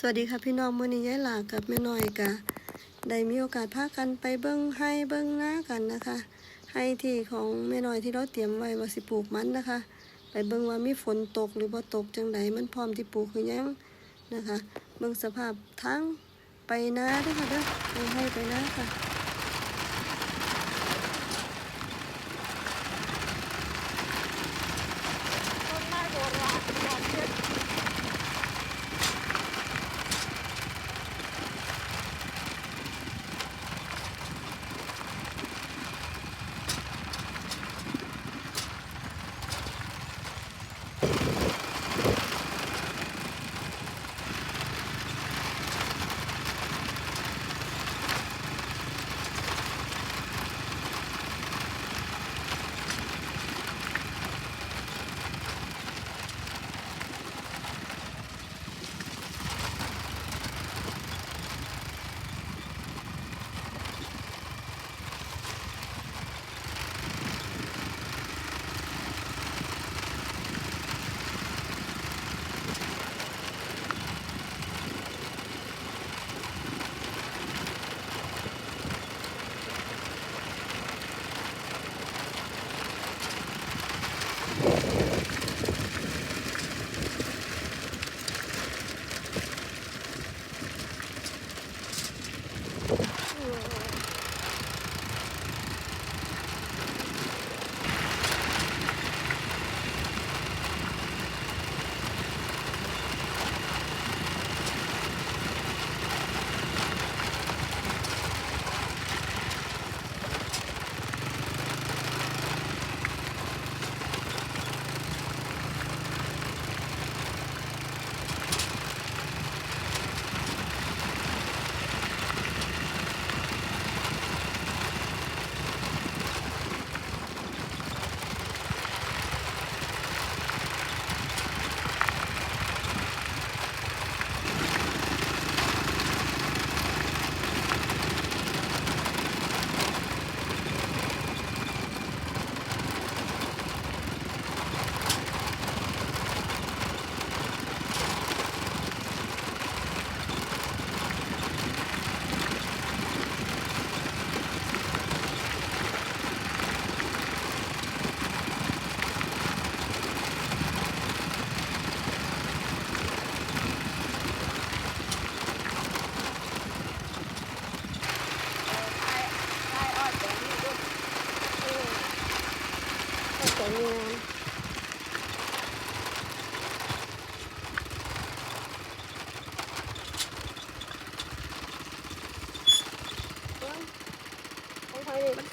สวัสดีค่ะพี่น้องมื่อนี้ยายหลากับแม่น้อยกะได้มีโอกาสพากันไปเบิ้งให้เบิ้งหน้ากันนะคะ ให้ที่ของแม่น้อยที่เราเตรียมไว้ว่าสิปลูกมันนะคะ ไปเบิ้งว่ามีฝนตกหรือบ่ตกจังใดมันพร้อมที่ปลูกหรือยังนะคะ เบิ้งสภาพทั้งไปนาด้วยค่ะเด้อไปให้ไปนาค่ะ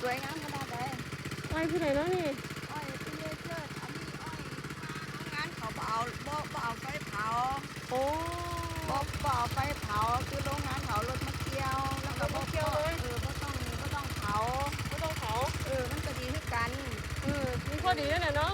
วยงามขนาดไหนอ้อยผู้ใดเนาะนี่อ้อยที่เลือดเลือดอันนี้อ้อยงานเขาบ่เอาบ่บ่เอาไฟเผาโอ้บ่บ่เอาไฟเผาคือโรงงานเผารถมาเกี่ยวแล้วก็บ่เกี่ยวเลยเออบ่ต้องบ่ต้องเผาไม่ต้องเผาเออมันก็ดีคือกันเออมีข้อดีนั่นแหละเนาะ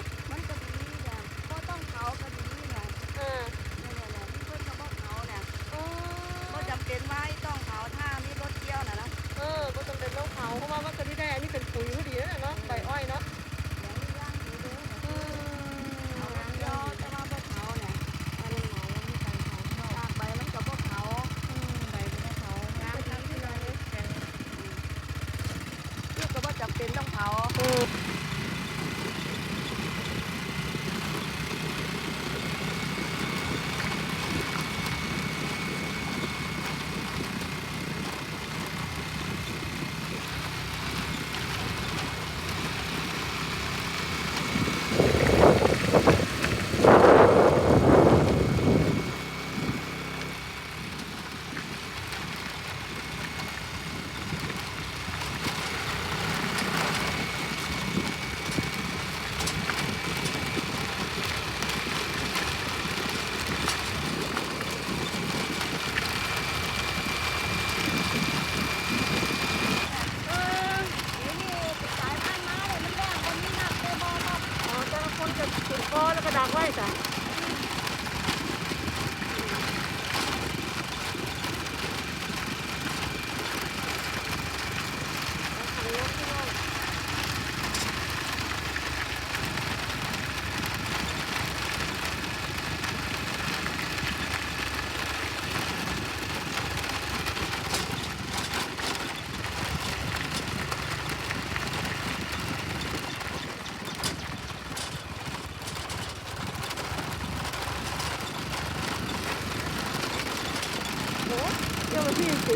เดี๋ยวมาที่สิ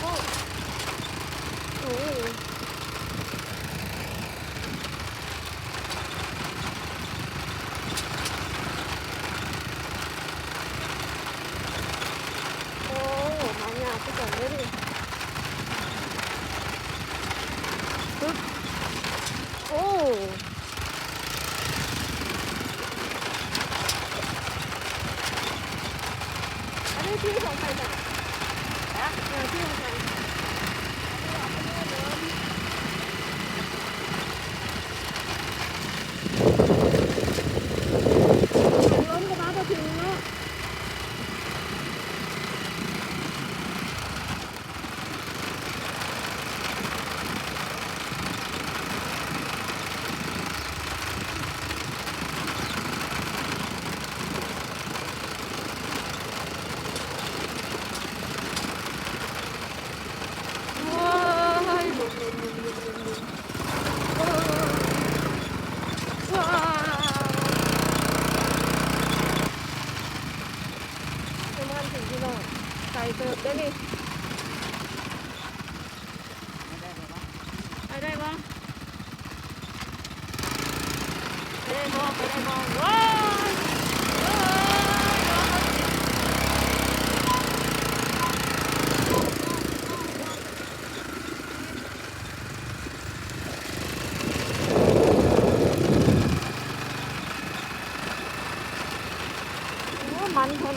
โอ้โอ้โอ้หายากที่สุดเลยดิปึ๊บโอ้ อันนี้ที่ของใครเนี่ยนะเออที่ของใครล้มกับมาพอถึงเนาะว้ายหลุดหลุดหลุดหลุดหลุดหลุดว้าวเป็นมันถึงที่นอนใส่ เติมได้ดิไได้หรอวะไปได้บ่ไปได้บ่ไปได้บ่ว้ายว้ายโอ้มันคน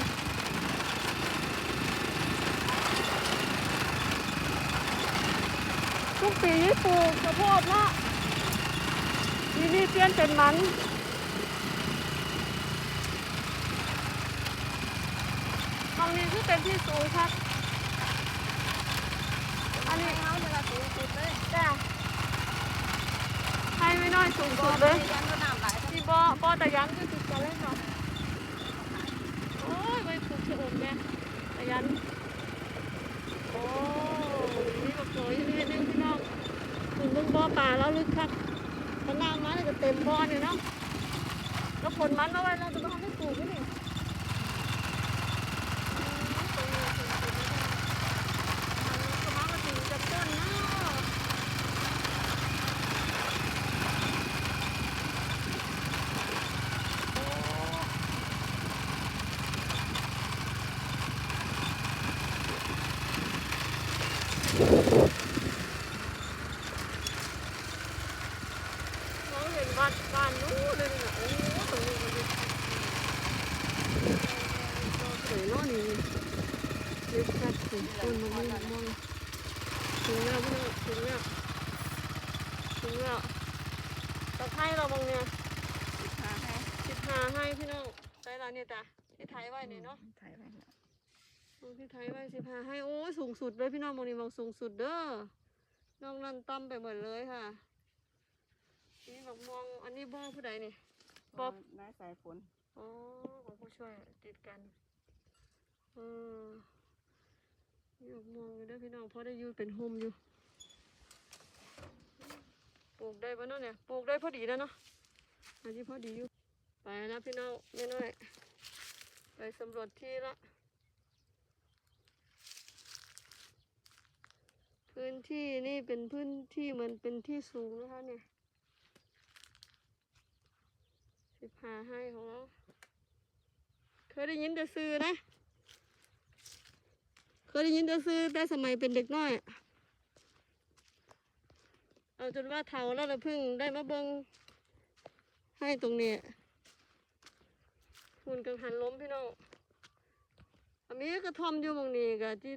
ทุก ปลูกข้าวโพดละทีนี้เปลี่ยนเป็นมันตรงนี้คือเป็นที่สูงครับอันนี้เอาเวลาสูงสุดเลยแต่ให้ไม่น้อยสูงสุดเลยยันก็น้ำไหลที่บ่อบ่อแต่ยันคือติดกันเลยเนาะโอ้ยไปปลูกชะอมเนี่ยต่ยันโอ้นี่ก็สวยอยู่นี่ น้องถึงเบิ่งบ่อป่าแล้วลึกครับขนาดมันก็เต็มบ่อเนี่ยเนาะแล้วผลมันเอาไว้เราจะมาทำให้ปลูกนี่นี่ก็มามาถึงจะต้นเนาะน้องเห็นวัดบ้านนู้นเลยเนี่ยโอ้โหตรงนี้มันดีสวยเนาะนี่ลึกชัดถึงต้นมะม่วงมองถึงแล้วพี่น้องถึงแล้วถึงแล้วตะไคร้เราบางเนี่ย หาให้ สิบหาให้พี่น้องใส่ละเนี่ยจ้ะที่ไทยไว้เนี่ยเนาะ ถ่ายไว้แล้ว มองที่ไทยไว้สิบหาให้โอ้ยสูงสุดเลยพี่น้องมองนี่มองสูงสุดเด้อนอกนั้นต่ำไปหมดเลยค่ะ นี่บอกมองอันนี้บ่อผู้ใดนี่ป๊อบนายสายฝนอ๋อของผู้ช่วยติดกันเออนี่บอกมองอยู่เด้อพี่น้องเพราะได้อยูเป็นโฮมอยู่ปลูกได้ปะเนาะเนี่ยปลูกได้พอดีแล้วเนาะอันนี้พอดีอยู่ไปนะพี่น้องไม่น้อยไปสำรวจที่ละ พื้น ที่นี่เป็นพื้นที่เหมือนเป็นที่สูงนะคะเนี่ยสิบหาให้ของเราเคยได้ยินแต่ซื้อนะ เคยได้ยินแต่ซื้อแต่สมัยเป็นเด็กน้อย เอาจนว่าเฒ่าแล้วเราเพิ่งได้มาเบิงให้ตรงนี้หุ่นกังหันล้มพี่น้องอันนี้กระทอมอยู่บางนี้กะที่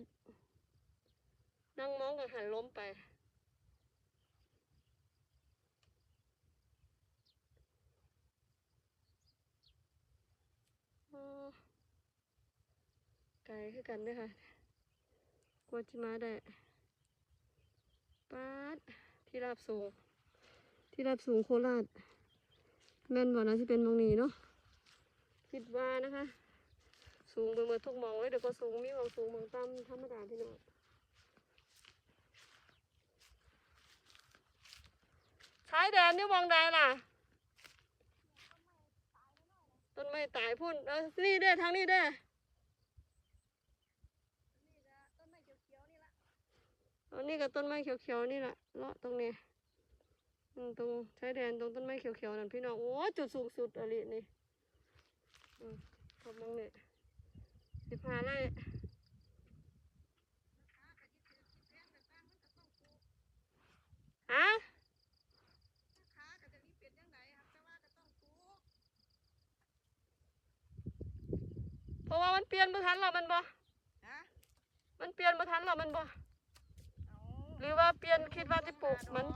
นั่งมองกับหันล้มไป ไกลคือกันด้วยค่ะกวจะมาได้ป๊าดที่ราบสูง ที่ราบสูงโคราช แม่นบ่นะที่เป็นมองนี้เนาะคิดว่านะคะ สูงไปหมดทุกหมองเลยเดี๋ยวก็สูงมีมองสูงมองต่ำธรรมดาพี่น้อง ท้ายแดนนี่มองได้ล่ะ ต้นไม้ตายพุ่นเออนี่เด้ทางนี้เด้อันนี้ก็ต้นไม้เขียวๆนี่แหละเลาะตรงนี้ตรงใช้ยแดนตรงต้นไม้เขียวๆนั่นพี่น้องโอ้จุดสูงสุดอะไรนี่กบมังเนี่ยสิพาไร่ฮะ ราะว่ามันเปลี่ยนบ่ทันหรอมันบ่ฮะมันเปลี่ยนบ่ทันหรอมันบ่เอาหรือว่าเปลี่ยนคิดว่าจะปลูกมัน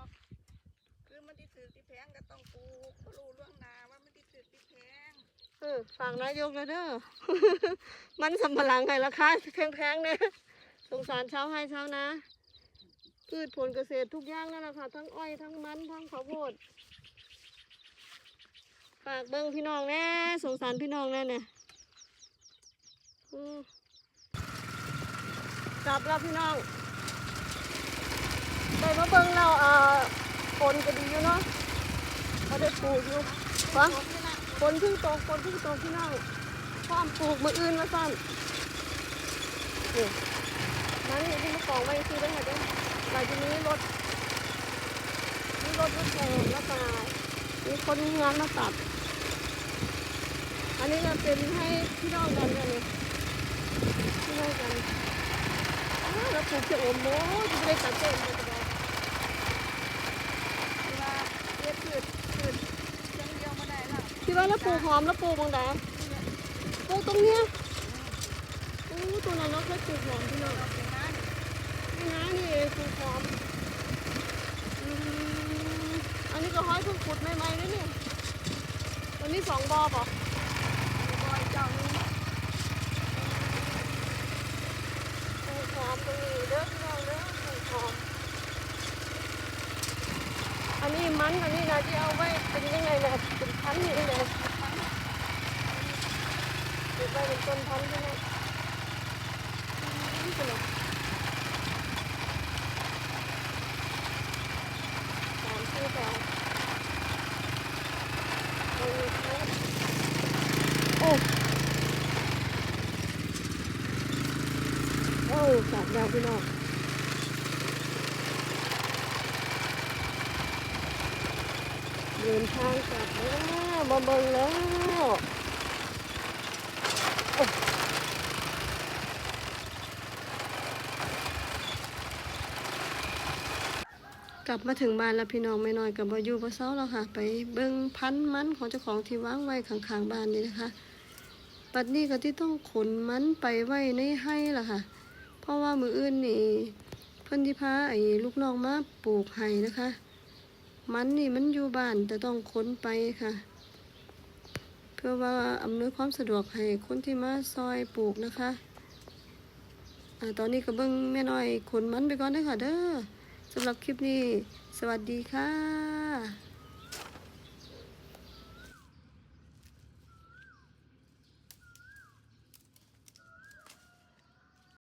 คือมันที่ถือที่แพงก็ต้องปลูกบ่รู้ล่วงหน้าว่ามันที่ถือที่แพงเออฝากนายกเลยเด้อมันสำปะหลังไงราคาแพงๆเนี่ยสงสารชาวไร่ชาวนาพืชผลเกษตรทุกอย่างนั่นแหละค่ะ ทั้งอ้อยทั้งมันทั้งข้าวโพดฝากเบิ้งพี่น้องแน่สงสารพี่น้องแน่เนี่ยอืม กลับแล้วพี่น้องได้มาเบิ้งเราเอ่อฝนก็ดีอยู่เนาะเขาได้ปลูกอยู่ฟังฝนเพึ่งตกฝนเพึ่งตกพี่น้องพร้อมปลูกมืออื่นมาสั้นนี่มานี่ที่มากองไว้ซื้อได้ค่ะเด้อหลังจากนี้รถมีรถรถแข่งแล้วก็มีคนงานมาตัด อันนี้ก็เป็นให้พี่น้องกันกันเลย พี่น้องกันอ้าวแล้วปลูกจะอมโม้จะไม่ได้ตัดเส้นเลยจะบอกคือว่าเฮ็ดพืชพืชเพียงเดียวบ่ได้แล้วที่ว่าแล้วปลูกหอมแล้วปลูกบางดาปลูกตรงเนี้ยโอ้ตัวนั้นเราเคยปลูกหอมพี่น้องเนน้านี่นี่นะนี่เองปลูกหอมอืมอันนี้ก็ห้อยเพิ่งขุดใหม่ๆนะเนี่ยตัวนี้สองบอป่ะ มีบอยเจ้านี่ ปลูกห อมตรงนี้เด้อพี่น้องเด้อปลูกหอม อันนี้มันอันนี้นะที่เอาไว้เป็นยังไงนะเป็นพันธุ์นี่ยังไงเก็บไว้เป็นต้นพันธุ์ใช่ไหมอืมนี่เป็นไงสามสี่สองเอาเลยครับโอ้โอ้จับดาว พี่น้องเดินทางกลับแล้วมาเบิ่งแล้วกลับมาถึงบ้านแล้วพี่น้องไม่น้อยกับบอยู่บ่เซาแล้วค่ะ ไปเบิ่งพันมันของเจ้าของที่วางไว้ข้างๆบ้านนี่นะคะปัดนี้ก็ที่ต้องขนมันไปไว้ในให้ล่ะค่ะ ราะว่ามืออื่นนี่เพิ่นที่พาไอ้ลูกน้องมาปลูกไห้นะคะ มันนี่มันอยู่บ้านแต่ต้องค้นไปค่ะ เพื่อว่าอำนวยความสะดวกให้คนที่มาซอยปลูกนะคะอ่าตอนนี้ก็เบิ่งแม่น้อยขนมันไปก่อนเด้อค่ะเด้อสำหรับคลิปนี้ สวัสดีค่ะ